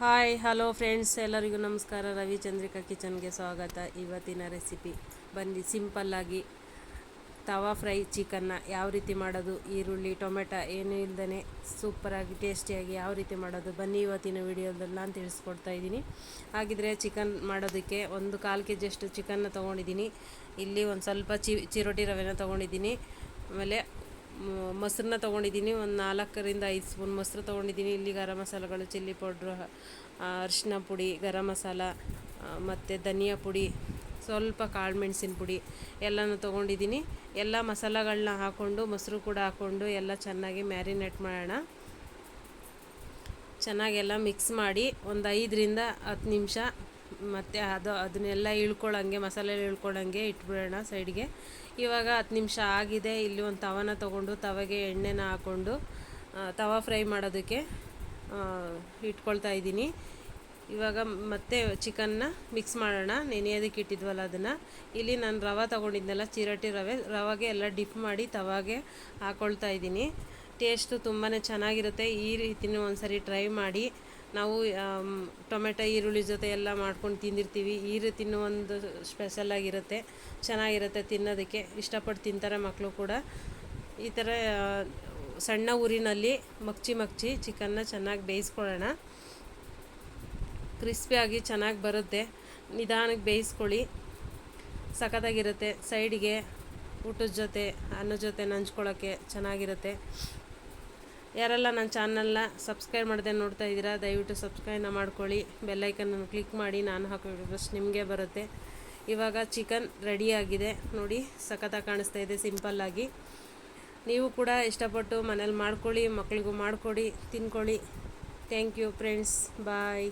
Hi, hello friends, ಎಲ್ಲರಿಗೂ ನಮಸ್ಕಾರ. ರವಿಚಂದ್ರಿಕಾ ಕಿಚನ್ಗೆ ಸ್ವಾಗತ. ಇವತ್ತಿನ ರೆಸಿಪಿ ಬನ್ನಿ. ಸಿಂಪಲ್ಲಾಗಿ ತವಾ ಫ್ರೈ ಚಿಕನ್ನ ಯಾವ ರೀತಿ ಮಾಡೋದು, ಈರುಳ್ಳಿ, ಟೊಮೆಟೊ ಏನೂ ಇಲ್ಲದೇ ಸೂಪರಾಗಿ ಟೇಸ್ಟಿಯಾಗಿ ಯಾವ ರೀತಿ ಮಾಡೋದು ಬನ್ನಿ ಇವತ್ತಿನ ವಿಡಿಯೋದಲ್ಲಿ ನಾನು ತಿಳಿಸ್ಕೊಡ್ತಾ ಇದ್ದೀನಿ. ಹಾಗಿದ್ರೆ ಚಿಕನ್ ಮಾಡೋದಕ್ಕೆ ಒಂದು ಕಾಲು ಕೆ ಜಿಯಷ್ಟು ಚಿಕನ್ನ ತೊಗೊಂಡಿದ್ದೀನಿ. ಇಲ್ಲಿ ಒಂದು ಸ್ವಲ್ಪ ಚಿರೋಟಿ ರವೆನ ತೊಗೊಂಡಿದ್ದೀನಿ. ಆಮೇಲೆ ಮೊಸರನ್ನ ತೊಗೊಂಡಿದ್ದೀನಿ. ಒಂದು ನಾಲ್ಕರಿಂದ ಐದು ಸ್ಪೂನ್ ಮೊಸರು ತೊಗೊಂಡಿದ್ದೀನಿ. ಇಲ್ಲಿ ಗರಂ ಮಸಾಲೆಗಳು, ಚಿಲ್ಲಿ ಪೌಡ್ರು ಅರಿಶಿನ ಪುಡಿ, ಗರಂ ಮಸಾಲ ಮತ್ತು ಧನಿಯಾ ಪುಡಿ, ಸ್ವಲ್ಪ ಕಾಳು ಮೆಣಸಿನ ಪುಡಿ ಎಲ್ಲನೂ ತೊಗೊಂಡಿದ್ದೀನಿ. ಎಲ್ಲ ಮಸಾಲಗಳನ್ನ ಹಾಕ್ಕೊಂಡು ಮೊಸರು ಕೂಡ ಹಾಕ್ಕೊಂಡು ಎಲ್ಲ ಚೆನ್ನಾಗಿ ಮ್ಯಾರಿನೇಟ್ ಮಾಡೋಣ. ಚೆನ್ನಾಗೆಲ್ಲ ಮಿಕ್ಸ್ ಮಾಡಿ ಒಂದು ಐದರಿಂದ ಹತ್ತು ನಿಮಿಷ ಮತ್ತು ಅದು ಅದನ್ನೆಲ್ಲ ಇಳ್ಕೊಳ್ಳೋಂಗೆ ಮಸಾಲೆ ಇಳ್ಕೊಳ್ಳೋಂಗೆ ಇಟ್ಬಿಡೋಣ ಸೈಡ್ಗೆ. ಇವಾಗ ಹತ್ತು ನಿಮಿಷ ಆಗಿದೆ, ಇಲ್ಲಿ ಒಂದು ತವನ ತೊಗೊಂಡು, ತವಗೆ ಎಣ್ಣೆನ ಹಾಕ್ಕೊಂಡು ತವ ಫ್ರೈ ಮಾಡೋದಕ್ಕೆ ಇಟ್ಕೊಳ್ತಾ ಇದ್ದೀನಿ. ಇವಾಗ ಮತ್ತೆ ಚಿಕನ್ನ ಮಿಕ್ಸ್ ಮಾಡೋಣ. ನೆನೆಯೋದಕ್ಕೆ ಇಟ್ಟಿದ್ವಲ್ಲ ಅದನ್ನು. ಇಲ್ಲಿ ನಾನು ರವೆ ತೊಗೊಂಡಿದ್ನಲ್ಲ, ಚಿರಟಿ ರವೆ. ರವೆಗೆ ಎಲ್ಲ ಡಿಪ್ ಮಾಡಿ ತವಾಗೆ ಹಾಕ್ಕೊಳ್ತಾ ಇದ್ದೀನಿ. ಟೇಸ್ಟು ತುಂಬಾ ಚೆನ್ನಾಗಿರುತ್ತೆ. ಈ ರೀತಿನೂ ಒಂದ್ಸರಿ ಟ್ರೈ ಮಾಡಿ. ನಾವು ಟೊಮೆಟೊ, ಈರುಳ್ಳಿ ಜೊತೆ ಎಲ್ಲ ಮಾಡ್ಕೊಂಡು ತಿಂದಿರ್ತೀವಿ. ಈರು ತಿನ್ನೋ ಒಂದು ಸ್ಪೆಷಲ್ ಆಗಿರುತ್ತೆ. ಚೆನ್ನಾಗಿರುತ್ತೆ ತಿನ್ನೋದಕ್ಕೆ. ಇಷ್ಟಪಟ್ಟು ತಿಂತಾರೆ ಮಕ್ಕಳು ಕೂಡ. ಈ ಥರ ಸಣ್ಣ ಊರಿನಲ್ಲಿ ಮಗ್ಚಿ ಮಗ್ಚಿ ಚಿಕನ್ನ ಚೆನ್ನಾಗಿ ಬೇಯಿಸ್ಕೊಳ್ಳೋಣ. ಕ್ರಿಸ್ಪಿಯಾಗಿ ಚೆನ್ನಾಗಿ ಬರುತ್ತೆ. ನಿಧಾನಕ್ಕೆ ಬೇಯಿಸ್ಕೊಳ್ಳಿ. ಸಖತ್ತಾಗಿರುತ್ತೆ. ಸೈಡಿಗೆ ಊಟದ ಜೊತೆ, ಅನ್ನದ ಜೊತೆ ನಂಚ್ಕೊಳ್ಳೋಕ್ಕೆ ಚೆನ್ನಾಗಿರುತ್ತೆ. ಯಾರೆಲ್ಲ ನನ್ನ ಚಾನಲ್ನ ಸಬ್ಸ್ಕ್ರೈಬ್ ಮಾಡದೆ ನೋಡ್ತಾ ಇದ್ದೀರಾ, ದಯವಿಟ್ಟು ಸಬ್ಸ್ಕ್ರೈಬ್ನ ಮಾಡ್ಕೊಳ್ಳಿ. ಬೆಲ್ಲೈಕನ್ನು ಕ್ಲಿಕ್ ಮಾಡಿ, ನಾನು ಹಾಕೋ ಫಸ್ಟ್ ನಿಮಗೆ ಬರುತ್ತೆ. ಇವಾಗ ಚಿಕನ್ ರೆಡಿಯಾಗಿದೆ ನೋಡಿ, ಸಖತ್ತಾಗಿ ಕಾಣಿಸ್ತಾ ಇದೆ ಸಿಂಪಲ್ಲಾಗಿ ನೀವು ಕೂಡ ಇಷ್ಟಪಟ್ಟು ಮನೇಲಿ ಮಾಡ್ಕೊಳ್ಳಿ, ಮಕ್ಳಿಗೂ ಮಾಡಿಕೊಡಿ, ತಿನ್ಕೊಳ್ಳಿ. Thank you friends bye